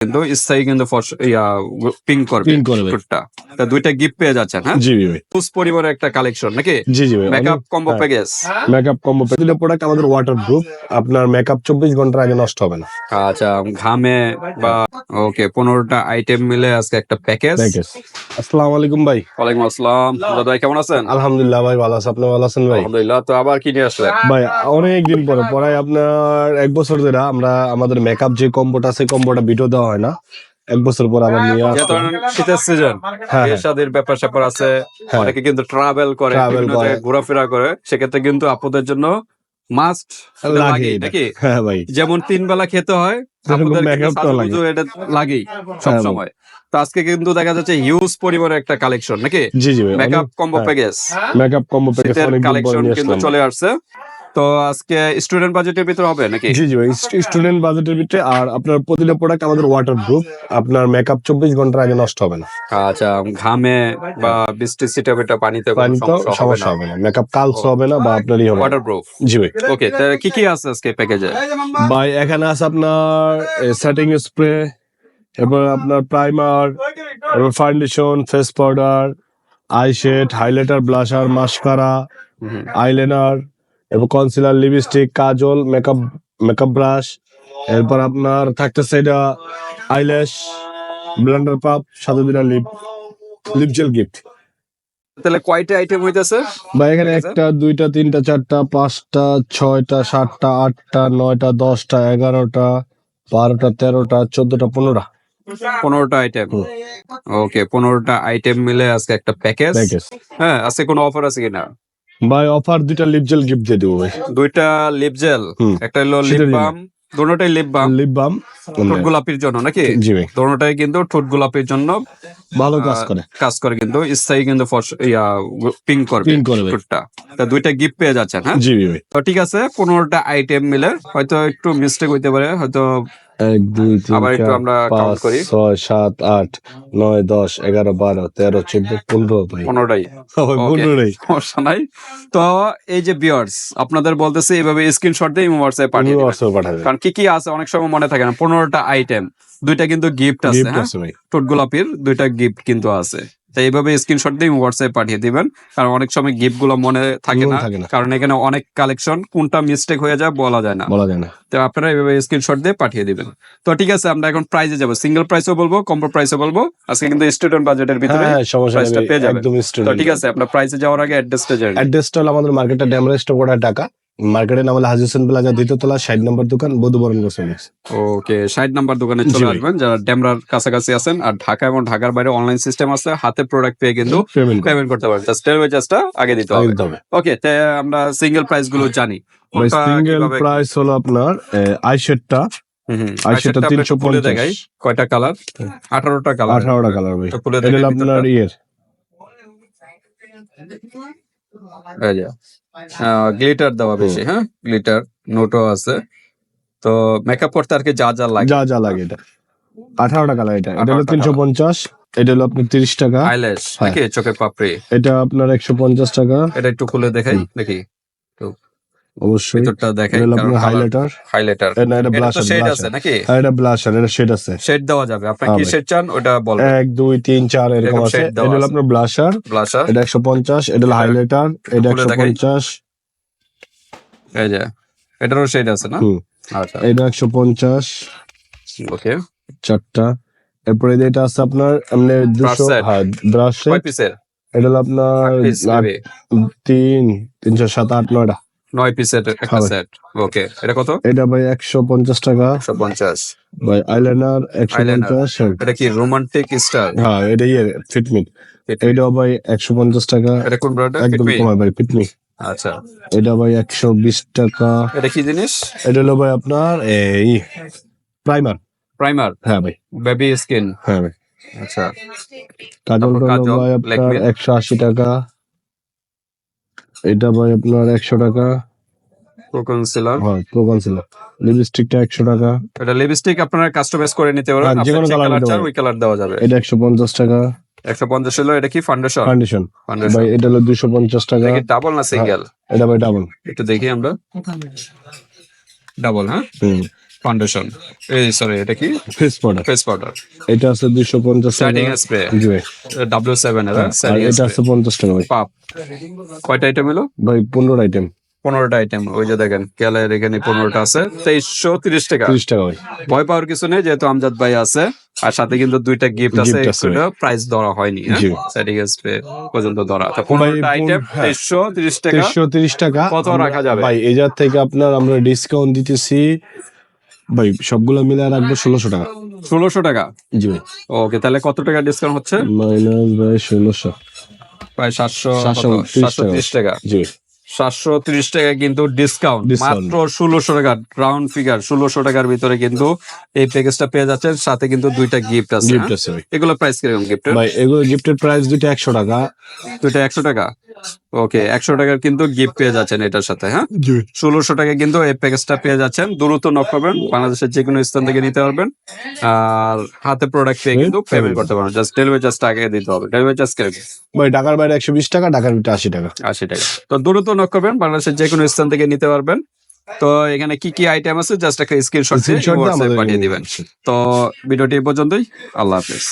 কিন্তু স্থায়ী কিন্তু ইয়া পিঙ্ক করবে। Pink করবে। তা দুইটা গিফট পেয়ে যাচ্ছেন হ্যাঁ? জি ভাই। পুস পরিবারের একটা কালেকশন নাকি? জি জি ভাই। Makeup combo. Package makeup combo product আমাদের আপনার মেকআপ চব্বিশ ঘণ্টার আগে নষ্ট হবে না। আচ্ছা ঘামে বা ওকে পনেরোটা আইটেম মিলে আজকে একটা প্যাকেজ আসসালামু আলাইকুম ভাই। ওয়ালাইকুম আসসালাম। দাদা কেমন আছেন? আলহামদুলিল্লাহ ভাই ভালো আছে। আপনি ভালো আছেন ভাই? আলহামদুলিল্লাহ তো আবার কি নিয়ে আসলেন? ভাই অনেক দিন পরে পড়ায় আপনার এক বছর ধরে আমরা আমাদের মেকআপ যে কম্বোটা আছে কম্বোটা ভিডিও দেওয়া হয় না। এক বছর পর আবার নিয়ে যেহেতু আসলাম। শীতের সিজন হ্যাঁ, বিয়ে হ্যাঁ। ব্যাপার স্যাপার আছে। হ্যাঁ। অনেকে কিন্তু ট্রাভেল করে। ঘোরাফেরা করে। সেক্ষেত্রে কিন্তু আপুদের জন্য মাস্ট লাগে নাকি? হ্যাঁ ভাই। যেমন তিন বেলা খেতে হয় এটা লাগেই হ্যাঁ, সব সময় তো আজকে কিন্তু দেখা যাচ্ছে হিউজ পরিবারের একটা কালেকশন নাকি? জি জি মেকআপ কম্বো হ্যাঁ। Package makeup combo package collection কিন্তু চলে আসছে। তো আজকে স্টুডেন্ট বাজেটের ভিতরে হবে নাকি? জি জি ভাই স্টুডেন্ট বাজেটের ভিতরে আর আপনার প্রতিটা প্রোডাক্ট আমাদের ওয়াটার প্রুফ আপনার মেকআপ চব্বিশ ঘণ্টার আগে নষ্ট হবে না। আচ্ছা ঘামে বা বৃষ্টি সিটা বেটা পানিতে পানি সমস্যা হবে না? মেকআপ কালস হবে না বা আপনারই হবে না। ওয়াটারপ্রুফ জি ভাই। ওকে কি কি আছে আজকে প্যাকেজে ভাই এখানে আছে আপনার সেটিং স্প্রে এরপর আপনার প্রাইমার এরপর foundation face powder eye shade highlighter blusher mascara eyeliner এরপর concealer lipstick kajal makeup makeup brush এরপর আপনার থাকতেছে এটা আইল্যাশ ব্লেন্ডার পাপ সাথে দিনা লিপ লিপ জেল গিফট তাহলে কয়টা আইটেম হইতেছে? বা এখানে একটা দুইটা তিনটা চারটা পাঁচটা ছয়টা সাতটা আটটা নয়টা দশটা এগারোটা বারোটা তেরোটা চোদ্দটা পনেরোটা। পনেরোটা আইটেম ওকে পনেরোটা আইটেম মিলে আজকে একটা প্যাকেজ প্যাকেজ হ্যাঁ আজকে কোনো অফার আছে কিনা? ভাই অফার দুইটা লিপ জেল গিফট দিয়ে দেবো ভাই। দুইটা লিপ জেল একটা হলো লিপ। বাম দুটোটাই লিপ বাম লিপ বাম ঠোঁট গোলাপির জন্য নাকি? জি ভাই। দুটোটাই কিন্তু ঠোঁট গোলাপির জন্য ভালো কাজ করে। কাজ করে কিন্তু স্থায়ী কিন্তু ইয়া পিঙ্ক করবে Pink করবে। ঠোঁটটা। তা দুইটা গিফট পেয়ে যাচ্ছেন হ্যাঁ? জি ভাই তো ঠিক আছে পনেরোটা আইটেম মিলে হয়তো একটু মিস্টেক হইতে পারে হয়তো এক দুই তিন চার পাঁচ ছয় সাত আট নয় দশ এগারো বারো তেরো চোদ্দ পনেরো পনেরোটাই। সবাই Okay. পনেরো নেই সমস্যা নাই। তো এই যে বিয়ার্স আপনাদের বলতেছে এইভাবে স্ক্রিনশট দিয়ে হোয়াটসঅ্যাপে পাঠিয়ে পাঠাবে। কারণ কি কি আছে? অনেক সময় মনে থাকে না পনেরোটা আইটেম দুইটা কিন্তু গিফট আছে হ্যাঁ? আছে টোট গোলাপির দুইটা গিফট কিন্তু আছে। তাই এইভাবে স্ক্রিনশট দিয়ে হোয়াটসঅ্যাপে পাঠিয়ে দিবেন। কারণ অনেক সময় গিফটগুলো মনে থাকে না। কারণ এখানে অনেক কালেকশন কোনটা মিস্টেক হয়ে যায় বলা যায় না। বলা যায় না। তো আপনারা এইভাবে স্ক্রিনশট দিয়ে পাঠিয়ে দিবেন। তো ঠিক আছে আমরা এখন প্রাইজে যাব। সিঙ্গেল প্রাইসও বলব কম্বো প্রাইসও বলব। আজকে কিন্তু স্টুডেন্ট বাজেটের ভিতরে হ্যাঁ সমস্যা price টা নেই। পেয়ে যাবেন। একদম তো ঠিক আছে আপনার প্রাইসে যাওয়ার আগে অ্যাড্রেসটা জানেন অ্যাড্রেসটা হলো আমাদের মার্কেটটা ড্যামরা টাকা মার্কেটের নাম হলো হাজি হোসেন প্লাজা দ্বিতীয়তলা ষাট নম্বর দোকান বধুবরণ গোসমিক্স ওকে ষাট নাম্বার দোকানে চলে আসবেন যারা ডেমরার কাছাকাছি আছেন আর ঢাকা এবং ঢাকার বাইরে অনলাইন সিস্টেম আছে হাতে প্রোডাক্ট পেয়ে কিন্তু পেমেন্ট করতে পারেন জাস্ট ডেলিভারি চার্জটা আগে দিতে হবে। ওকে আমরা সিঙ্গেল প্রাইসগুলো জানি। সিঙ্গেল প্রাইস হলো আপনার আই শেডটা হুম, হুম। আই শেডটা এটা তিনশো আমরা দেখাই কয়টা কালার আঠারোটা কালার আঠারোটা কালার ভাই। এটা আপনার ইয়ের। গ্লিটার দেওয়া বেশি হ্যাঁ? গ্লিটার নোটও আছে। তো মেকআপ করতে আর কি যা যা লাগে? যা যা লাগে এটা। আঠারো টাকা লাগে এটা। এটা হলো তিনশো পঞ্চাশ এটা হলো আপনার তিরিশ টাকা। আইল্যাশ। নাকি? চোখের পাপড়ি? এটা আপনার একশো পঞ্চাশ টাকা। এটা একটু খুলে দেখাই দেখি। অবশ্যই। ভিতরটা দেখাই এটা হলো আপনার হাইলাইটার হাইলাইটার না এটা এটা ব্লাশার শেড আছে ব্লাশার নাকি? এটা ব্লাশার এটা শেড আছে। শেড দেওয়া যাবে। আপনি কি। শেড চান ওটা বলবেন। এক দুই তিন চার এরকম এরকম আছে। এটা হলো আপনার ব্লাশার ব্লাশার এটা এটা হাইলাইটার এই যে এটারও শেড আছে না? আচ্ছা। এটা একশো পঞ্চাশ। ওকে চারটা। এরপরে এটা আছে আপনার এমনি। হ্যাঁ ব্রাশ এটা হলো আপনার তিন তিনশো সাত আট নয়টা। নয় পিসের একটা হ্যাঁ সেট ওকে এটা কত? এটা ভাই একশো পঞ্চাশ টাকা। একশো পঞ্চাশ। ভাই আইলাইনার একশো। পঞ্চাশ এটা কি রোমান্টিক স্টাইল হ্যাঁ এটা ইয়ে ফিটমিট এটা ভাই একশো পঞ্চাশ টাকা। এটা কোন ব্র্যান্ড একদম কমায় ভাই ফিটমি আচ্ছা। এটা ভাই একশো বিশ টাকা। এটা কি জিনিস? এটা হলো ভাই আপনার এই প্রাইমার প্রাইমার হ্যাঁ ভাই। বেবি স্কিন হ্যাঁ ভাই। আচ্ছা। কাজল ভাই আপনার। একশো আশি টাকা। এটা ভাই আপনার একশো টাকা। প্রো কনসিলার হ্যাঁ প্রো কনসিলার লিপস্টিকটা একশো টাকা। এটা লিপস্টিক আপনারা কাস্টমাইজ করে নিতে পারবেন হ্যাঁ, যে কোনো কালার চান ওই কালার দেওয়া যাবে। এটা একশো পঞ্চাশ টাকা। একশো পঞ্চাশ হলো এটা কি ফাউন্ডেশন ফাউন্ডেশন ভাই এটা হলো দুশো পঞ্চাশ টাকা। এটা ডাবল না সিঙ্গেল এটা ভাই ডাবল একটু দেখি আমরা। ডাবল হ্যাঁ? ফাউন্ডেশন এই সরি এটা কি? ফেস পাউডার ফেস পাউডার এটা আছে দুইশো পঞ্চাশ সেটিং স্প্রে জি। ভাই। ডাব্লিউ সেভেন এর সেটিং এটা আছে পঞ্চাশ টাকা ভাই। পাপ। কয়টা আইটেম এলো? ভাই পনেরো আইটেম পনেরোটা আইটেম ওই যে দেখেন কেলের এখানে পনেরোটা আছে। তেইশশো তিরিশ টাকা। তিরিশ টাকা ভাই। ভয় পাওয়ার কিছু নেই যেহেতু আমজাদ ভাই আছে। আর সাথে কিন্তু দুইটা গিফট আছে প্রাইস ধরা হয়নি। সেটিং স্প্রে পর্যন্ত ধরা। তো পনেরোটা পন- আইটেম হ্যাঁ। তেইশশো তিরিশ টাকা। তিরিশশো তিরিশ টাকা। কত রাখা যাবে? ভাই এই জার থেকে আপনার আমরা ডিসকাউন্ট দিতেছি ভাই সবগুলো মিলে রাখব ষোলোশো টাকা। ষোলোশো টাকা? জি ভাই। ওকে তাহলে কত টাকা ডিসকাউন্ট হচ্ছে? মাইনাস ভাই ষোলোশো। প্রায় সাতশো সাতশো তিরিশ টাকা। জি। সাতশো তিরিশ টাকা কিন্তু ডিসকাউন্ট মাত্র ষোলোশো টাকা রাউন্ড ফিগার ষোলোশো টাকার ভিতরে কিন্তু এই প্যাকেজটা পেয়ে যাচ্ছেন সাথে কিন্তু দুইটা গিফট আছে গিফট হ্যাঁ? আছে এগুলো প্রাইস কীরকম গিফটের ভাই এগুলো গিফটের প্রাইস দুইটা একশো টাকা। দুইটা একশো টাকা? ওকে একশো টাকার কিন্তু গিফট পেয়ে যাচ্ছেন এটার সাথে হ্যাঁ? ষোলোশো টাকা কিন্তু এই প্যাকেজটা পেয়ে যাচ্ছেন দ্রুত নক করবেন বাংলাদেশের যে কোনো স্থান থেকে নিতে পারবেন। আর হাতে প্রোডাক্ট পেয়ে কিন্তু পেমেন্ট করতে পারবেন। জাস্ট ডেলিভারি চার্জটা আগে দিতে হবে। ডেলিভারি চার্জ কীরকম? ঢাকার বাইরে একশো বিশ টাকা ঢাকার ভিতরে আশি টাকা। আশি টাকা। তো দ্রুত নক করবেন বাংলাদেশের যে কোনো স্থান থেকে নিতে পারবেন। তো এখানে কি কি আইটেম আছে? জাস্ট একটা স্ক্রিনশট দিয়ে পাঠিয়ে দিবেন। তো ভিডিওটি এই পর্যন্তই। আল্লাহ হাফেজ।